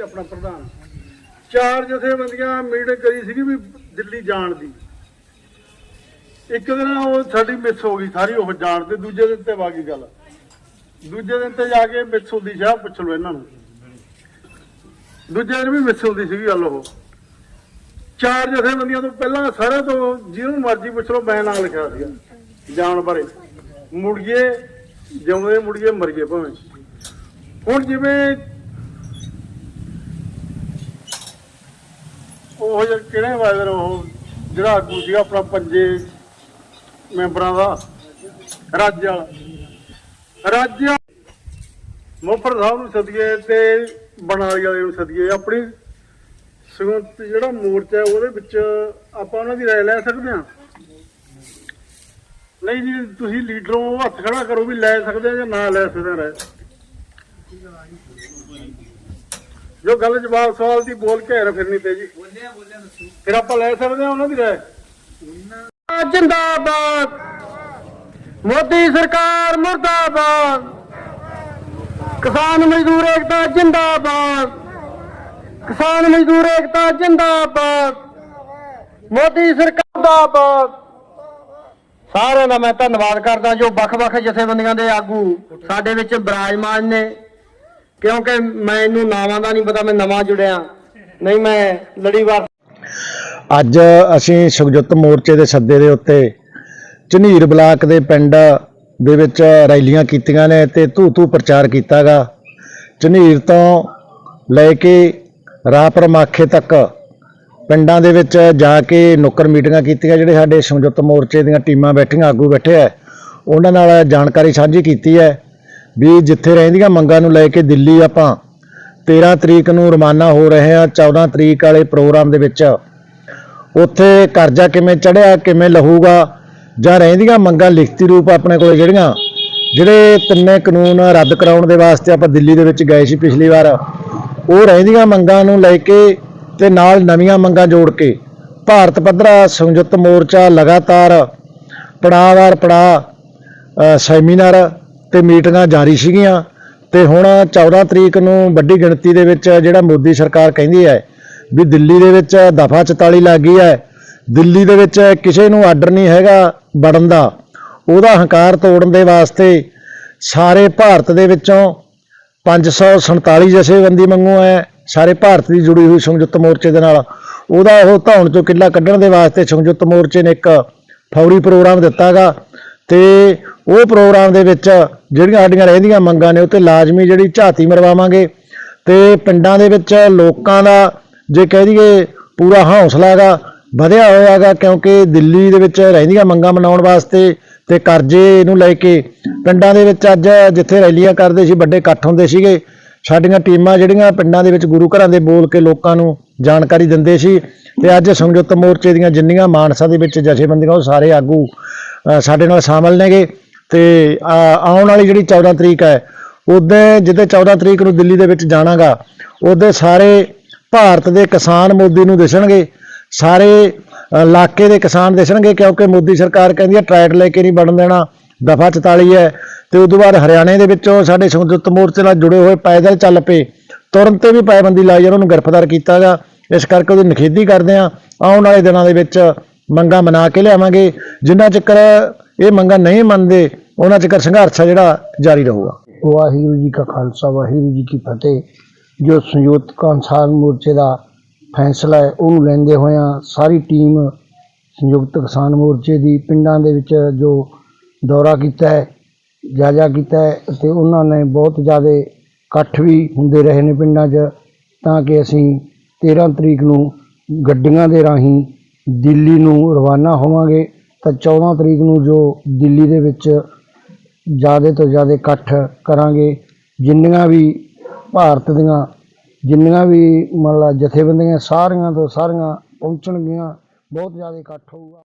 ਆਪਣਾ ਪ੍ਰਧਾਨ। ਚਾਰ ਜਥੇਬੰਦੀਆਂ ਮੀਟਿੰਗ ਕਰੀ ਸੀਗੀ ਵੀ ਦਿੱਲੀ ਜਾਣ ਦੀ। ਇੱਕ ਦਿਨ ਉਹ ਸਾਡੀ ਮਿਸ ਹੋ ਗਈ, ਸਾਰੀ ਉਹ ਜਾਣ ਤੇ ਦੂਜੇ ਦਿਨ ਤੇ ਵਾਗੀ ਗੱਲ। ਦੂਜੇ ਦਿਨ ਤੇ ਜਾ ਕੇ ਮਿਸ ਹੁੰਦੀ ਸ਼ਾਹ ਪੁੱਛ ਲਓ ਇਹਨਾਂ ਨੂੰ। ਦੂਜੇ ਦਿਨ ਵੀ ਮਿਸ ਹੁੰਦੀ ਸੀਗੀ ਗੱਲ ਉਹ। ਚਾਰ ਜਥੇਬੰਦੀਆਂ ਤੋਂ ਪਹਿਲਾਂ ਸਾਰਿਆਂ ਤੋਂ ਜਿਹਨੂੰ ਮਰਜ਼ੀ ਪੁੱਛ ਲਓ, ਮੈਂ ਨਾਂ ਲਿਖਿਆ ਸੀਗਾ, ਜਾਣ ਬਾਰੇ। ਮੁੜੀਏ, ਜਿਉਂਦੇ ਮੁੜੀਏ ਮਰੀਏ ਭਾਵੇਂ। ਹੁਣ ਜਿਵੇਂ ਉਹ ਜਿਹੜਾ ਕਿਹੜੇ ਵਾਇਦਰ ਉਹ ਜਿਹੜਾ ਆਗੂ ਸੀਗਾ ਆਪਣਾ ਪੰਜੇ ਮੈਂਬਰਾਂ ਦਾ, ਰਾਜ ਵਾਲਾ। ਰਾਜ ਮੁਫਰ ਸਾਹਿਬ ਨੂੰ ਸਦੀਏ ਤੇ ਬਣਾਲੀ ਵਾਲੇ ਨੂੰ ਸਦੀਏ। ਆਪਣੀ ਸੰਗਤ ਜਿਹੜਾ ਮੋਰਚਾ ਹੈ ਉਹਦੇ ਵਿੱਚ ਆਪਾਂ ਉਹਨਾਂ ਦੀ ਰਾਏ ਲੈ ਸਕਦੇ ਹਾਂ। ਨਹੀਂ ਜੀ, ਤੁਸੀਂ ਲੀਡਰੋਂ ਹੱਥ ਖੜਾ ਕਰੋ ਵੀ ਲੈ ਸਕਦੇ ਆ ਜਾਂ ਨਾ ਲੈ ਸਕਦੇ ਆ ਰਾਏ। ਜੋ ਗੱਲ ਜਵਾਬ ਸਵਾਲ ਦੀ ਬੋਲ ਕੇ ਹੈਰ ਫਿਰਨੀ ਤੇ ਜੀ। ਫਿਰ ਆਪਾਂ ਲੈ ਸਕਦੇ ਆ ਉਹਨਾਂ ਦੀ ਰਾਏ। ਜਿੰਦਾਬਾਦ। ਮੋਦੀ ਸਰਕਾਰ ਮੁਰਦਾਬਾਦ। ਕਿਸਾਨ ਮਜ਼ਦੂਰ ਏਕਤਾ ਜਿੰਦਾਬਾਦ। ਕਿਸਾਨ ਮਜ਼ਦੂਰ ਏਕਤਾ ਜਿੰਦਾਬਾਦ। ਮੋਦੀ ਸਰਕਾਰ ਜਿੰਦਾਬਾਦ ਸਾਰਿਆਂ ਦਾ ਮੈਂ ਧੰਨਵਾਦ ਕਰਦਾ ਜੋ ਵੱਖ-ਵੱਖ ਜਥੇਬੰਦੀਆਂ ਦੇ ਆਗੂ ਸਾਡੇ ਵਿੱਚ ਬਿਰਾਜਮਾਨ ਨੇ। ਕਿਉਂਕਿ ਮੈਨੂੰ ਨਾਵਾਂ ਦਾ ਨਹੀਂ ਪਤਾ, ਮੈਂ ਨਵਾਂ ਜੁੜਿਆ। ਨਹੀਂ, ਮੈਂ ਲੜੀਵਾਰ ਅੱਜ ਅਸੀਂ ਸੰਯੁਕਤ ਮੋਰਚੇ ਦੇ ਸੱਦੇ ਦੇ ਉੱਤੇ ਝਨੀਰ ਬਲਾਕ ਦੇ ਪਿੰਡ ਦੇ ਵਿੱਚ ਰੈਲੀਆਂ ਕੀਤੀਆਂ ਨੇ ਤੇ ਧੂ ਧੂ ਪ੍ਰਚਾਰ ਕੀਤਾਗਾ। ਝਨੀਰ ਤੋਂ ਲੈ ਕੇ ਰਾਪਰ ਮਾਖੇ ਤੱਕ ਪਿੰਡਾਂ ਦੇ ਵਿੱਚ ਜਾ ਕੇ ਨੁੱਕਰ ਮੀਟਿੰਗਾਂ ਕੀਤੀਆਂ, ਜਿਹੜੇ ਸਾਡੇ ਸੰਯੁਕਤ ਮੋਰਚੇ ਦੀਆਂ ਟੀਮਾਂ ਬੈਠੀਆਂ, ਆਗੂ ਬੈਠੇ ਆ, ਉਹਨਾਂ ਨਾਲ ਜਾਣਕਾਰੀ ਸਾਂਝੀ ਕੀਤੀ ਹੈ। ਵੀ ਜਿੱਥੇ ਰਹਿੰਦੀਆਂ ਮੰਗਾਂ ਨੂੰ ਲੈ ਕੇ ਦਿੱਲੀ ਆਪਾਂ 13 ਤਰੀਕ ਨੂੰ ਰਵਾਨਾ ਹੋ ਰਹੇ ਹਾਂ 14 ਤਰੀਕ ਵਾਲੇ ਪ੍ਰੋਗਰਾਮ ਦੇ ਵਿੱਚ। ਉੱਥੇ ਕਰਜ਼ਾ ਕਿਵੇਂ ਚੜਿਆ ਕਿਵੇਂ ਲਹੂਗਾ, ਜਾਂ ਰਹਿੰਦੀਆਂ ਮੰਗਾਂ ਲਿਖਤੀ ਰੂਪ ਆਪਣੇ ਕੋਲ ਜਿਹੜੀਆਂ, ਜਿਹੜੇ ਤਿੰਨੇ ਕਾਨੂੰਨ ਰੱਦ ਕਰਾਉਣ ਦੇ ਵਾਸਤੇ ਆਪਾਂ ਦਿੱਲੀ ਦੇ ਵਿੱਚ ਗਏ ਸੀ ਪਿਛਲੀ ਵਾਰ, ਉਹ ਰਹਿੰਦੀਆਂ ਮੰਗਾਂ ਨੂੰ ਲੈ ਕੇ ਤੇ ਨਾਲ ਨਵੀਆਂ ਮੰਗਾਂ ਜੋੜ ਕੇ। ਭਾਰਤ ਪੱਧਰਾ ਸੰਯੁਕਤ ਮੋਰਚਾ ਲਗਾਤਾਰ ਪੜਾਵਾਰ ਪੜਾ ਸੈਮੀਨਾਰ ਤੇ ਮੀਟਿੰਗਾਂ ਜਾਰੀ ਸੀਗੀਆਂ ਤੇ ਹੁਣ 14 ਤਰੀਕ ਨੂੰ ਵੱਡੀ ਗਿਣਤੀ ਦੇ ਵਿੱਚ ਜਿਹੜਾ ਮੋਦੀ ਸਰਕਾਰ ਕਹਿੰਦੀ ਹੈ ਵੀ ਦਿੱਲੀ ਦੇ ਵਿੱਚ ਦਫਾ 44 ਲੱਗ ਗਈ ਹੈ, ਦਿੱਲੀ ਦੇ ਵਿੱਚ ਕਿਸੇ ਨੂੰ ਆਰਡਰ ਨਹੀਂ ਹੈਗਾ ਵੜਨ ਦਾ। ਉਹਦਾ ਹੰਕਾਰ ਤੋੜਨ ਦੇ ਵਾਸਤੇ ਸਾਰੇ ਭਾਰਤ ਦੇ ਵਿੱਚੋਂ 547 ਜਥੇਬੰਦੀ ਮੰਗੂ ਹੈ, ਸਾਰੇ ਭਾਰਤ ਦੀ ਜੁੜੀ ਹੋਈ ਸੰਯੁਕਤ ਮੋਰਚੇ ਦੇ ਨਾਲ। ਉਹਦਾ ਉਹ ਧੌਣ ਚੋਂ ਕਿੱਲਾ ਕੱਢਣ ਦੇ ਵਾਸਤੇ ਸੰਯੁਕਤ ਮੋਰਚੇ ਨੇ ਇੱਕ ਫੌਰੀ ਪ੍ਰੋਗਰਾਮ ਦਿੱਤਾਗਾ ਤੇ ਉਹ ਪ੍ਰੋਗਰਾਮ ਦੇ ਵਿੱਚ ਜਿਹੜੀਆਂ ਸਾਡੀਆਂ ਰਹਿੰਦੀਆਂ ਮੰਗਾਂ ਨੇ ਉਹ ਲਾਜ਼ਮੀ ਜਿਹੜੀ ਝਾਤੀ ਮਰਵਾਵਾਂਗੇ ਤੇ ਪਿੰਡਾਂ ਦੇ ਵਿੱਚ ਲੋਕਾਂ ਦਾ ਜੇ ਕਹਿ ਦਈਏ ਪੂਰਾ ਹੌਸਲਾ ਹੈਗਾ, ਵਧਿਆ ਹੋਇਆਗਾ ਕਿਉਂਕਿ ਦਿੱਲੀ ਦੇ ਵਿੱਚ ਰਹਿੰਦੀਆਂ ਮੰਗਾਂ ਮਨਾਉਣ ਵਾਸਤੇ ਤੇ ਕਰਜ਼ੇ ਨੂੰ ਲੈ ਕੇ ਪਿੰਡਾਂ ਦੇ ਵਿੱਚ ਅੱਜ ਜਿੱਥੇ ਰੈਲੀਆਂ ਕਰਦੇ ਸੀ, ਵੱਡੇ ਇਕੱਠ ਹੁੰਦੇ ਸੀਗੇ, ਸਾਡੀਆਂ ਟੀਮਾਂ ਜਿਹੜੀਆਂ ਪਿੰਡਾਂ ਦੇ ਵਿੱਚ ਗੁਰੂ ਘਰਾਂ ਦੇ ਬੋਲ ਕੇ ਲੋਕਾਂ ਨੂੰ ਜਾਣਕਾਰੀ ਦਿੰਦੇ ਸੀ ਤੇ ਅੱਜ ਸੰਯੁਕਤ ਮੋਰਚੇ ਦੀਆਂ ਜਿੰਨੀਆਂ ਮਾਨਸਾ ਦੇ ਵਿੱਚ ਜਥੇਬੰਦੀਆਂ, ਉਹ ਸਾਰੇ ਆਗੂ ਸਾਡੇ ਨਾਲ ਸ਼ਾਮਲ ਨੇਗੇ। ਤੇ ਆਉਣ ਵਾਲੀ ਜਿਹੜੀ 14 ਤਰੀਕ ਹੈ ਉਦੋਂ ਜਿੱਦੇ 14 ਤਰੀਕ ਨੂੰ ਦਿੱਲੀ ਦੇ ਵਿੱਚ ਜਾਣਾਗਾ, ਉਹਦੇ ਸਾਰੇ ਭਾਰਤ ਦੇ ਕਿਸਾਨ ਮੋਦੀ ਨੂੰ ਦਿਸਣਗੇ, ਸਾਰੇ ਇਲਾਕੇ ਦੇ ਕਿਸਾਨ ਦਿਸਣਗੇ, ਕਿਉਂਕਿ ਮੋਦੀ ਸਰਕਾਰ ਕਹਿੰਦੀ ਹੈ, ਟਰੈਕ ਲੈ ਕੇ ਨਹੀਂ ਬਣਨ ਦੇਣਾ, ਦਫਾ 44 ਹੈ, ਤੇ ਉਦੋਂ ਬਾਅਦ ਹਰਿਆਣੇ ਦੇ ਵਿੱਚੋਂ ਸਾਡੇ ਸੰਯੁਕਤ ਮੋਰਚੇ ਨਾਲ ਜੁੜੇ ਹੋਏ ਪੈਦਲ ਚੱਲ ਪਏ, ਤੁਰੰਤ ਤੇ ਵੀ ਪਾਬੰਦੀ ਲਾਈ ਉਹਨਾਂ ਨੂੰ ਗ੍ਰਿਫਤਾਰ ਕੀਤਾ ਕੀਤਾਗਾ, ਇਸ ਕਰਕੇ ਉਹਦੀ ਨਿਖੇਧੀ ਕਰਦੇ ਆ ਆਉਣ ਵਾਲੇ ਦਿਨਾਂ ਦੇ ਵਿੱਚ ਮੰਗਾਂ ਮਨਾ ਕੇ ਲਿਆਵਾਂਗੇ, ਜਿੰਨਾ ਚੱਕਰ ਇਹ ਮੰਗਾਂ ਨਹੀਂ ਮੰਨਦੇ, ਉਹਨਾਂ ਚਿਰ ਸੰਘਰਸ਼ ਆ ਜਿਹੜਾ ਜਾਰੀ ਰਹੂਗਾ। ਵਾਹਿਗੁਰੂ ਜੀ ਕਾ ਖਾਲਸਾ, ਵਾਹਿਗੁਰੂ ਜੀ ਕੀ ਫਤਿਹ। ਜੋ ਸੰਯੁਕਤ ਕਿਸਾਨ ਮੋਰਚੇ ਦਾ ਫੈਸਲਾ ਹੈ, ਉਹਨੂੰ ਲੈਂਦੇ ਹੋਇਆਂ ਸਾਰੀ ਟੀਮ ਸੰਯੁਕਤ ਕਿਸਾਨ ਮੋਰਚੇ ਦੀ, ਪਿੰਡਾਂ ਦੇ ਵਿੱਚ ਜੋ ਦੌਰਾ ਕੀਤਾ ਹੈ, ਜਾਇਜ਼ਾ ਕੀਤਾ ਹੈ ਤੇ ਉਹਨਾਂ ਨੇ ਬਹੁਤ ਜ਼ਿਆਦਾ ਇਕੱਠ ਵੀ ਹੁੰਦੇ ਰਹੇ ਨੇ ਪਿੰਡਾਂ 'ਚ ਤਾਂ ਕਿ ਅਸੀਂ 13 ਤਰੀਕ ਨੂੰ ਗੱਡੀਆਂ ਦੇ ਰਾਹੀਂ ਦਿੱਲੀ ਨੂੰ ਰਵਾਨਾ ਹੋਵਾਂਗੇ। ਤਾਂ 14 ਤਰੀਕ ਨੂੰ ਜੋ ਦਿੱਲੀ ਦੇ ਵਿੱਚ ਜ਼ਿਆਦਾ ਤੋਂ ਜ਼ਿਆਦਾ ਇਕੱਠ ਕਰਾਂਗੇ, ਜਿੰਨੀਆਂ ਵੀ ਭਾਰਤ ਦੀਆਂ, ਜਿੰਨੀਆਂ ਵੀ ਮਤਲਬ ਜਥੇਬੰਦੀਆਂ, ਸਾਰੀਆਂ ਤੋਂ ਸਾਰੀਆਂ ਪਹੁੰਚਣਗੀਆਂ, ਬਹੁਤ ਜ਼ਿਆਦਾ ਇਕੱਠ ਹੋਊਗਾ।